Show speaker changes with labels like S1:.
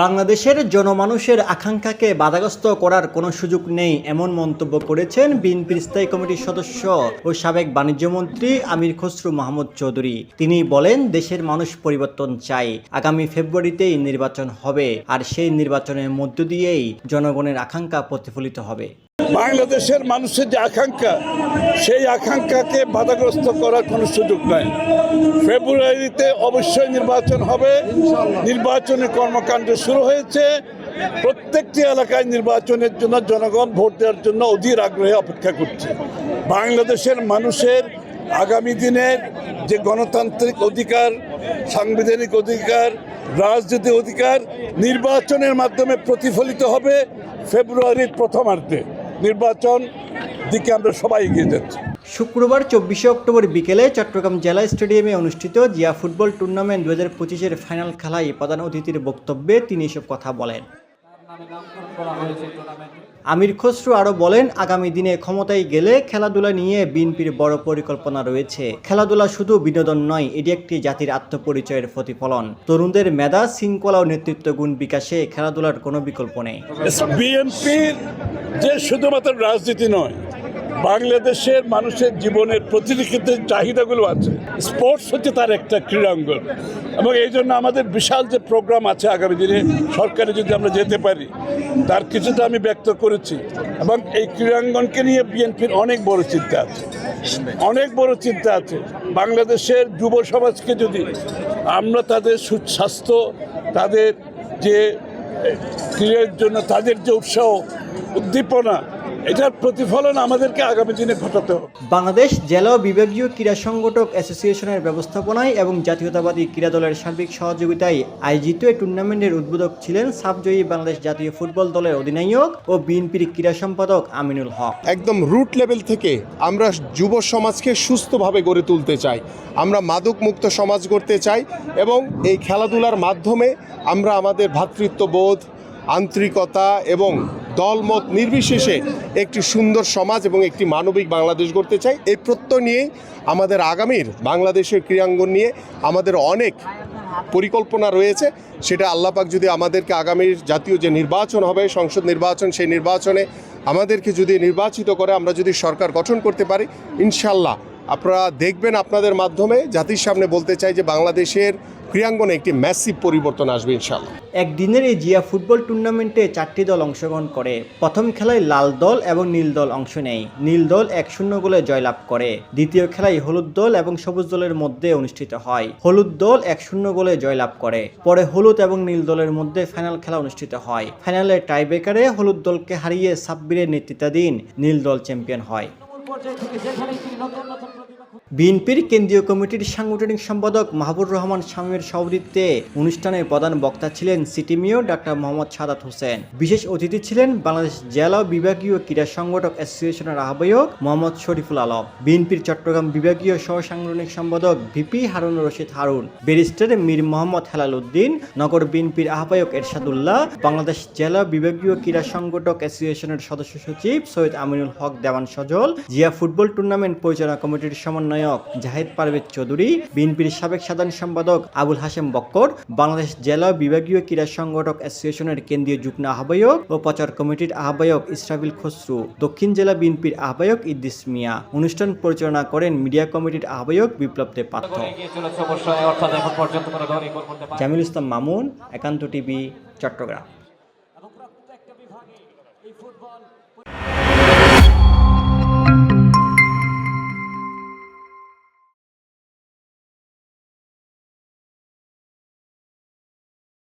S1: বাংলাদেশের জনমানুষের আকাঙ্ক্ষাকে বাধাগ্রস্ত করার কোনো সুযোগ নেই, এমন মন্তব্য করেছেন বিএনপির স্থায়ী কমিটির সদস্য ও সাবেক বাণিজ্যমন্ত্রী আমির খসরু মাহমুদ চৌধুরী। তিনি বলেন, দেশের মানুষ পরিবর্তন চাই আগামী ফেব্রুয়ারিতেই নির্বাচন হবে, আর সেই নির্বাচনের মধ্য দিয়েই জনগণের আকাঙ্ক্ষা প্রতিফলিত হবে।
S2: বাংলাদেশের মানুষের যে আকাঙ্ক্ষা, সেই আকাঙ্ক্ষাকে বাধাগ্রস্ত করার কোনো সুযোগ নাই। ফেব্রুয়ারিতে অবশ্যই নির্বাচন হবে। নির্বাচনের কর্মকাণ্ড শুরু হয়েছে। প্রত্যেকটি এলাকায় নির্বাচনের জন্য জনগণ ভোট দেওয়ার জন্য অধীর আগ্রহে অপেক্ষা করছে। বাংলাদেশের মানুষের আগামী দিনের যে গণতান্ত্রিক অধিকার, সাংবিধানিক অধিকার, রাজনৈতিক অধিকার, নির্বাচনের মাধ্যমে প্রতিফলিত হবে ফেব্রুয়ারির প্রথমার্ধে। নির্বাচন দিকে আমরা সবাই এগিয়ে যাচ্ছি।
S1: শুক্রবার চব্বিশে অক্টোবর বিকেলে চট্টগ্রাম জেলা স্টেডিয়ামে অনুষ্ঠিত জিয়া ফুটবল টুর্নামেন্ট দু হাজার পঁচিশের ফাইনাল খেলায় প্রধান অতিথির বক্তব্যে তিনি এসব কথা বলেন।
S3: নামে নামকরণ করা হয়েছে টুর্নামেন্টে
S1: আমির খসরু আরও বলেন আগামী দিনে ক্ষমতায় গেলে খেলাধুলা নিয়ে বিএনপির বড় পরিকল্পনা রয়েছে। খেলাধুলা শুধু বিনোদন নয় এটি একটি জাতির আত্মপরিচয়ের প্রতিফলন। তরুণদের মেধা শৃঙ্খলা ও নেতৃত্ব গুণ বিকাশে খেলাধুলার কোনো বিকল্প নেই।
S2: বিএনপির যে শুধুমাত্র রাজনীতি নয় বাংলাদেশের মানুষের জীবনের প্রতিটি ক্ষেত্রে চাহিদাগুলো আছে। স্পোর্টস হচ্ছে তার একটা ক্রীড়াঙ্গন। এবং এই জন্য আমাদের বিশাল যে প্রোগ্রাম আছে আগামী দিনে, সরকারে যদি আমরা যেতে পারি, তার কিছুটা আমি ব্যক্ত করেছি। এবং এই ক্রীড়াঙ্গনকে নিয়ে বিএনপির অনেক বড় চিন্তা আছে। অনেক বড় চিন্তা আছে। বাংলাদেশের যুব সমাজকে যদি আমরা তাদের সুস্বাস্থ্য, তাদের যে ক্রীড়ার জন্য তাদের যে উৎসাহ, উদ্দীপনা এটার প্রতিফলন আমাদেরকে আগামী দিনে ঘটাতে হবে।
S1: বাংলাদেশ জেলা বিভাগীয় ক্রীড়া সংগঠক অ্যাসোসিয়েশনের ব্যবস্থাপনায় এবং জাতীয়তাবাদী ক্রীড়া দলের সার্বিক সহযোগিতায় আয়োজিত এই টুর্নামেন্টের উদ্বোধক ছিলেন সাবজয়ী বাংলাদেশ জাতীয় ফুটবল দলের অধিনায়ক ও বিএনপির ক্রীড়া সম্পাদক আমিনুল হক।
S4: একদম রুট লেভেল থেকে আমরা যুব সমাজকে সুস্থভাবে গড়ে তুলতে চাই আমরা মাদক মুক্ত সমাজ গড়তে চাই এবং এই খেলাধুলার মাধ্যমে আমরা আমাদের ভ্রাতৃত্ববোধ আন্তরিকতা এবং দলমত নির্বিশেষে একটি সুন্দর সমাজ এবং একটি মানবিক বাংলাদেশ গড়তে চাই। এই প্রত্যয় নিয়েই আমাদের আগামীর বাংলাদেশের ক্রীড়াঙ্গন নিয়ে আমাদের অনেক পরিকল্পনা রয়েছে। সেটা আল্লাপাক যদি আমাদেরকে আগামীর জাতীয় যে নির্বাচন হবে, সংসদ নির্বাচন, সেই নির্বাচনে আমাদেরকে যদি নির্বাচিত করে, আমরা যদি সরকার গঠন করতে পারি, ইনশাল্লাহ আপনারা দেখবেন আপনাদের মাধ্যমে জাতির সামনে বলতে চাই যে বাংলাদেশের ক্রীড়াঙ্গনে একটি ম্যাসিভ পরিবর্তন আসবে ইনশাল্লাহ
S1: একদিনের এই জিয়া ফুটবল টুর্নামেন্টে চারটি দল অংশগ্রহণ করে। প্রথম খেলায় লাল দল এবং নীল দল অংশ নেয়। নীল দল এক শূন্য গোলে জয়লাভ করে। দ্বিতীয় খেলায় হলুদ দল এবং সবুজ দলের মধ্যে অনুষ্ঠিত হয়। হলুদ দল এক শূন্য গোলে জয়লাভ করে। পরে হলুদ এবং নীল দলের মধ্যে ফাইনাল খেলা অনুষ্ঠিত হয়। ফাইনালে টাইব্রেকারে হলুদ দলকে হারিয়ে সাব্বিরের নেতৃত্বাধীন নীল দল চ্যাম্পিয়ন হয়। বিএনপির কেন্দ্রীয় কমিটির সাংগঠনিক সম্পাদক মাহবুর রহমান শামীমের সভাপতিত্বে অনুষ্ঠানে প্রধান বক্তা ছিলেন city mayor doctor Mohammad Sadat Hossain. বিশেষ অতিথি ছিলেন বাংলাদেশ জেলা বিভাগীয় ক্রীড়া সংগঠক অ্যাসোসিয়েশনের আহ্বায়ক মোহাম্মদ শরীফুল আলম। বিএনপির চট্টগ্রাম বিভাগীয় সহ সাংগঠনিক সম্পাদক ভিপি হারুন রশিদ হারুন। ব্যারিস্টার মীর মোহাম্মদ হেলাল উদ্দিন, নগর বিএনপির আহ্বায়ক এরশাদুল্লাহ, বাংলাদেশ জেলা বিভাগীয় ক্রীড়া সংগঠক অ্যাসোসিয়েশনের সদস্য সচিব সৈয়দ আমিনুল হক, দেওয়ান সজল, জিয়া ফুটবল টুর্নামেন্ট পরিচালনা কমিটির সমন্বয়ক জাহিদ পারভেজ চৌধুরী বিএনপির সাবেক সাধারণ সম্পাদক আবুল হাসেম বক্কর বাংলাদেশ জেলা বিভাগীয় ক্রীড়া সংগঠক অ্যাসোসিয়েশনের কেন্দ্রীয় যুগ্ম আহ্বায়ক ও প্রচার কমিটির আহ্বায়ক ইসরাফিল খসরু দক্ষিণ জেলা বিএনপির আহ্বায়ক ইদ্দিস মিয়া। অনুষ্ঠান পরিচালনা করেন মিডিয়া কমিটির আহ্বায়ক বিপ্লব দেব পাত্র জামিল ইসলাম মামুন একান্ত টিভি চট্টগ্রাম।